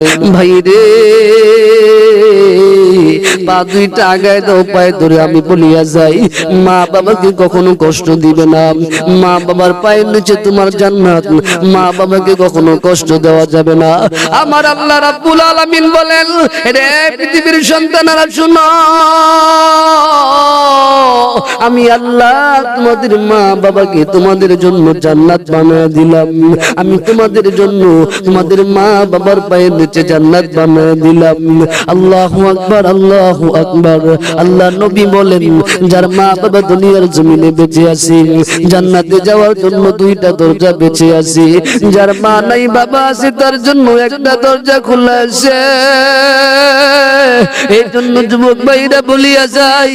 ভাই রে পা দুইটা আগায় দাও, পায়ে ধরে আমি বলিয়া যাই, মা বাবাকে কখনো কষ্ট দিবে না। মা বাবার পায়ের নিচে তোমার জান্নাত, মা বাবাকে কখনো কষ্ট দেওয়া যাবে না। আমার আল্লাহ রাব্বুল আলামিন বলেন, রে পৃথিবীর সন্তানেরা, শুনো, আমি আল্লাহ তোমাদের মা বাবাকে তোমাদের জন্য জান্নাত বানায় দিলাম। আমি তোমাদের জন্য তোমাদের মা বাবার পায়ের নিচে জান্নাত বানায় দিলাম। আল্লাহু আকবার, আল্লাহু আকবার। আল্লাহ নবী বলেন, যার মা বাবা দুনিয়ার জমিনে বেঁচে আছে, জান্নাতে যাওয়ার জন্য দুইটা দরজা বেঁচে আছে। যার মা নাই, বাবা আছে, তার জন্য একটা দরজা খোলা আছে। এই জন্য যুবক ভাইরা বলিয়া যাই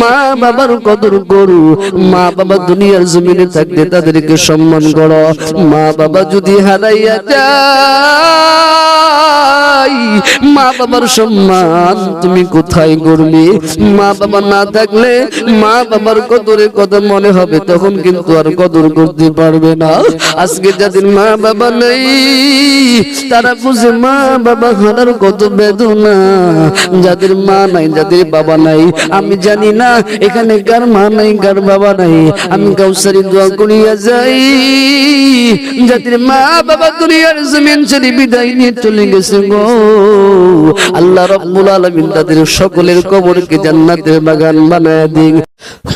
মা বাবার কদর করু। মা বাবা দুনিয়ার জমিনে থাকতে তাদেরকে সম্মান করো। মা বাবা যদি হারাইয়া যায় মা বাবার সম্মান, তুমি কোথায় মা বাবা মা বাবার যাদের মা নেই যাদের বাবা নাই, আমি জানি না এখানে কার মা নাই, কার বাবা নাই। আমি কাউসারি দোয়া করিয়া যাই। যাদের মা বাবা দুনিয়ার জমিন বিদায় নিয়ে চলে গেছে গো। আল্লাহ রব্বুল আলামিন তাদের সকলের কবরকে জান্নাতের বাগান বানায় দিন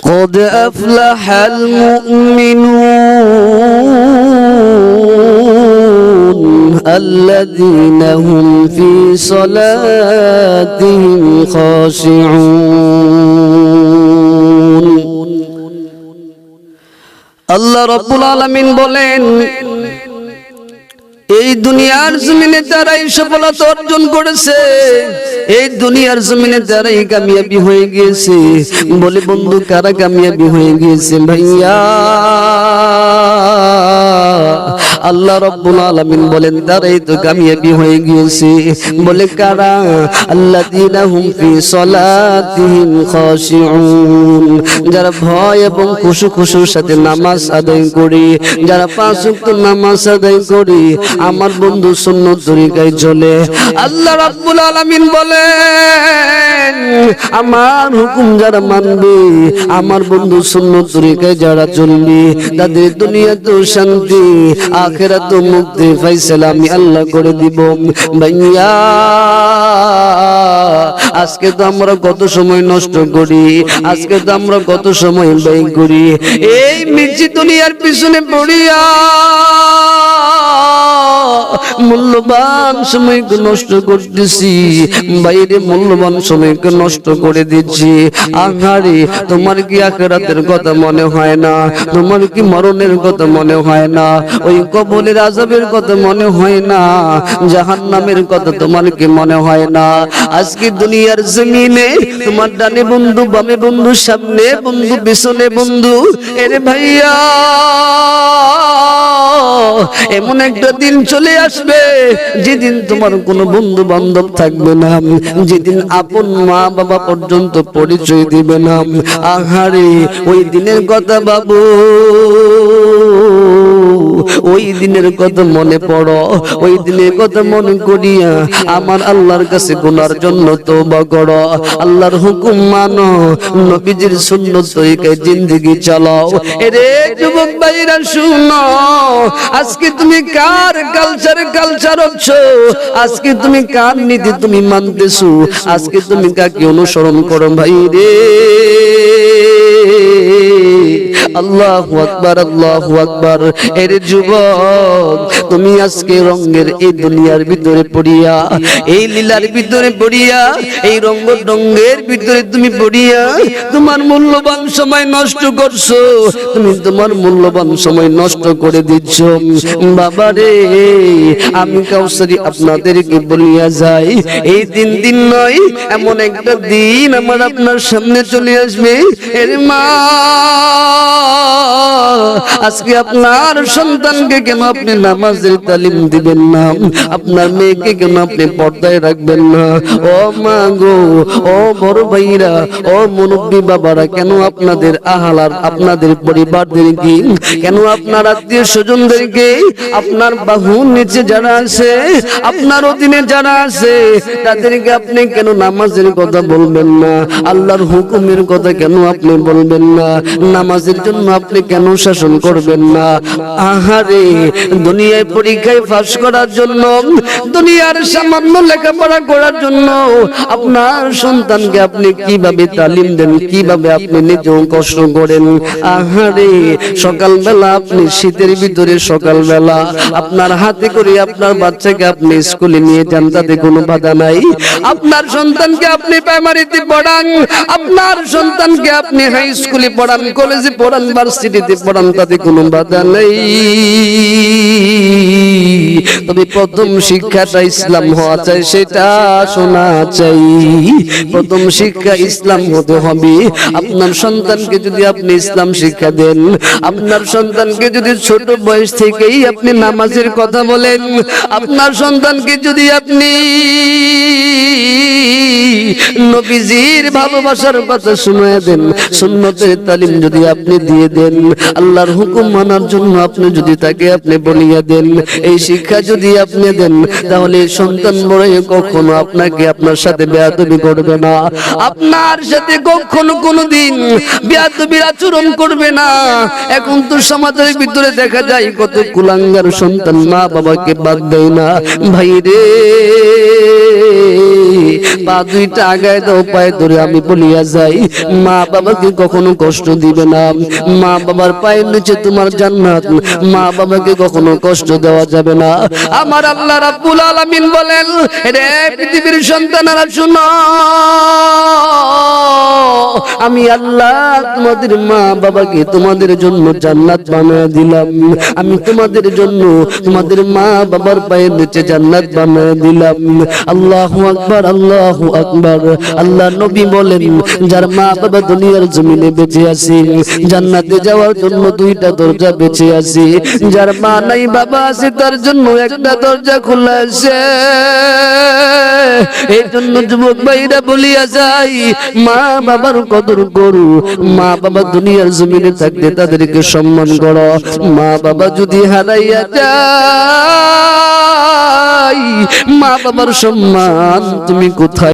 قد أفلح المؤمنون الذين هم في صلاتهم خاشعون আল্লাহ রব্বুল আলামিন বলেন এই দুনিয়ার জমিনে তারাই সফলতা অর্জন করেছে, এই দুনিয়ার জমিনে তারাই কামিয়াবি হয়ে গিয়েছে, বলে বন্ধু, কারা কামিয়াবি হয়ে গিয়েছে ভাইয়া? আল্লাহ রব্বুল আলামিন বলেন তারাই তো কামিয়াবি হয়ে গিয়েছে। বলে, কারা? আল্লাযীনা হুম ফি সলাতিহিম খাশিউন। যারা ভয় এবং খুশু খুশুর সাথে নামাজ আদায় করে, যারা পাঁচ ওয়াক্ত নামাজ আদায় করে, আমার বন্ধু সুন্নত তরিকায় চলে। আল্লাহ রাব্বুল আলামিন বলেন, আমার হুকুম যারা মানবে, আমার বন্ধু সুন্নত তরিকায় যারা চলবে, তাদের দুনিয়াতেও শান্তি আখেরাত মুক্তি ফাইসালা আমি আল্লাহ করে দিব। ভাইয়া, আজকে তো আমরা কত সময় নষ্ট করি, আজকে তো আমরা কত সময় ব্যয় করি। এই মির্জি দুনিয়ার পিছনে পড়িয়া মূল্যবান সময়কে নষ্ট করতেছি। বাইরে মূল্যবান সময়কে নষ্ট করে দিচ্ছি। আহারে, তোমার কি আখেরাতের কথা মনে হয় না? তোমার কি মরণের কথা মনে হয় না? ওই কবরের আজাবের কথা মনে হয় না? জাহান নামের কথা তোমার কি মনে হয় না? আজকে দুনিয়ার জমিনে তোমার ডানে বন্ধু, বামে বন্ধু, সামনে বন্ধু, পিছনে বন্ধু। এরে ভাইয়া! এমন একটা দিন চলে আসবে যেদিন তোমার কোনো বন্ধু বান্ধব থাকবে না, যেদিন আপন মা বাবা পর্যন্ত পরিচয় দিবে না। আহারে, ওই দিনের কথা বাবু ওই দিনের কথা মনে পড়ো, ওই দিনের কথা মনে করিয়া আমার আল্লাহর কাছে গুনার জন্য তওবা করো। আল্লাহর হুকুম মানো, নবীজির সুন্নত তরিকায় জিন্দেগি চালাও। এরে যুবক ভাইরা, শুনো, আজকে তুমি কার কালচার কালচার হচ্ছো? আজকে তুমি কার নীতি তুমি মানতেছো? আজকে তুমি কাকে অনুসরণ করো ভাই রে আল্লাহু আকবার আল্লাহু আকবার। এর যুবক, তুমি আজকে রঙের এই দুনিয়ার ভিতরে পড়িয়া, এই লীলার ভিতরে পড়িয়া, এই রঙ্গের ভিতরে তুমি পড়িয়া, তোমার মূল্যবান সময় নষ্ট করছ। তুমি তোমার মূল্যবান সময় নষ্ট করে দিচ্ছ। বাবা রে, আমি কাউসারি আপনাদেরকে বলিয়া যাই, এই দিন দিন নয়, এমন একটা দিন আমার আপনার সামনে চলে আসবে। এর মা আজকে আপনার সন্তানকে কেন আপনি নামাজের তালিম দিবেন না? আপনার মেয়েকে কেন আপনি পর্দায় রাখবেন না? ও মা গো, ও বড় ভাইরা, ও মুরব্বী বাবারা, কেন আপনাদের আহালার আপনাদের পরিবারদেরকে, কেন আপনার আত্মীয় স্বজনদেরকে, আপনার বাহু নিচে যারা আছে, আপনার অধীনে যারা আছে, তাদেরকে আপনি কেন নামাজের কথা বলবেন না? আল্লাহর হুকুমের কথা কেন আপনি বলবেন না? নামাজের জন্য আপনি কেন শাসন করবেন না? আহারে, দুনিয়ায় পরীক্ষায় ফাঁস করার জন্য, দুনিয়ার সামান্য লেখাপড়া করার জন্য আপনার সন্তানকে আপনি কীভাবে তালিম দেন, কীভাবে আপনি নিজেও কষ্ট করেন? আহারে, সকালবেলা আপনি শীতের ভিতরে সকালবেলা আপনার হাতে করে আপনার বাচ্চাকে আপনি স্কুলে নিয়ে যান, তাতে কোনো বাধা নাই। আপনার সন্তানকে আপনি প্রাইমারিতে পড়ান, আপনার সন্তানকে আপনি হাই স্কুলে পড়ান কলেজে পড়ান ভার্সিটিতে পড়ান তাতে কোনো বাধা নেই। তবে প্রথম শিক্ষাটা ইসলাম হওয়া চাই, সেটা শোনা চাই। প্রথম শিক্ষা ইসলাম হতে হবে। আপনার সন্তানকে যদি আপনি ইসলাম শিক্ষা দেন, আপনার সন্তানকে যদি ছোট বয়স থেকেই আপনি নামাজের কথা বলেন, আপনার সন্তানকে যদি আপনি নবীজির ভালোবাসার কথা শুনিয়ে দেন, সুন্নতের তালিম যদি আপনি দিয়ে দেন, আল্লাহর হুকুম মানার জন্য আপনি যদি তাকে আপনি বলিয়া দেন, এই শিক্ষা যদি আপনি দেন, তাহলে সন্তান বড় কখনো আপনাকে আপনার সাথে বেয়াদবি করবে না। আপনার সাথে কখনো কোনোদিন বেয়াদবির আচরণ করবে না। এখন তো সমাজের ভিতরে দেখা যায়, কত কুলাঙ্গার সন্তান মা বাবাকে বাদ দেয় না। ভাই রে পা পায়ে ধরে আমি বলিয়া যাই, মা বাবাকে কখনো কষ্ট দিবে না। মা বাবার পায়ের নিচে তোমার জান্নাত, মা বাবাকে কখনো কষ্ট দেওয়া যাবে না। আমার আল্লাহ রাব্বুল আলামিন বলেন, রে পৃথিবীর শুনো, আমি আল্লাহ তোমাদের মা বাবাকে তোমাদের জন্য জান্নাত বানিয়ে দিলাম। আমি তোমাদের জন্য তোমাদের মা বাবার পায়ের নিচে জান্নাত বানিয়ে দিলাম। আল্লাহু আকবার আল্লাহু নবী বলেন, যার মা বাবা দুনিয়ার জমিনে বেঁচে আছে, জান্নাতে যাওয়ার জন্য দুইটা দরজা বেঁচে আছে। যার মা নাই, বাবা আছে, তার জন্য একটা দরজা খোলা আছে। এই জন্য যুবক ভাইরা বলিয়া যাই মা বাবার কদর করু, মা বাবা দুনিয়ার জমিনে থাকতে তাদেরকে সম্মান করো। মা বাবা যদি হারাইয়া যায় মা বাবার সম্মান তুমি কোথায়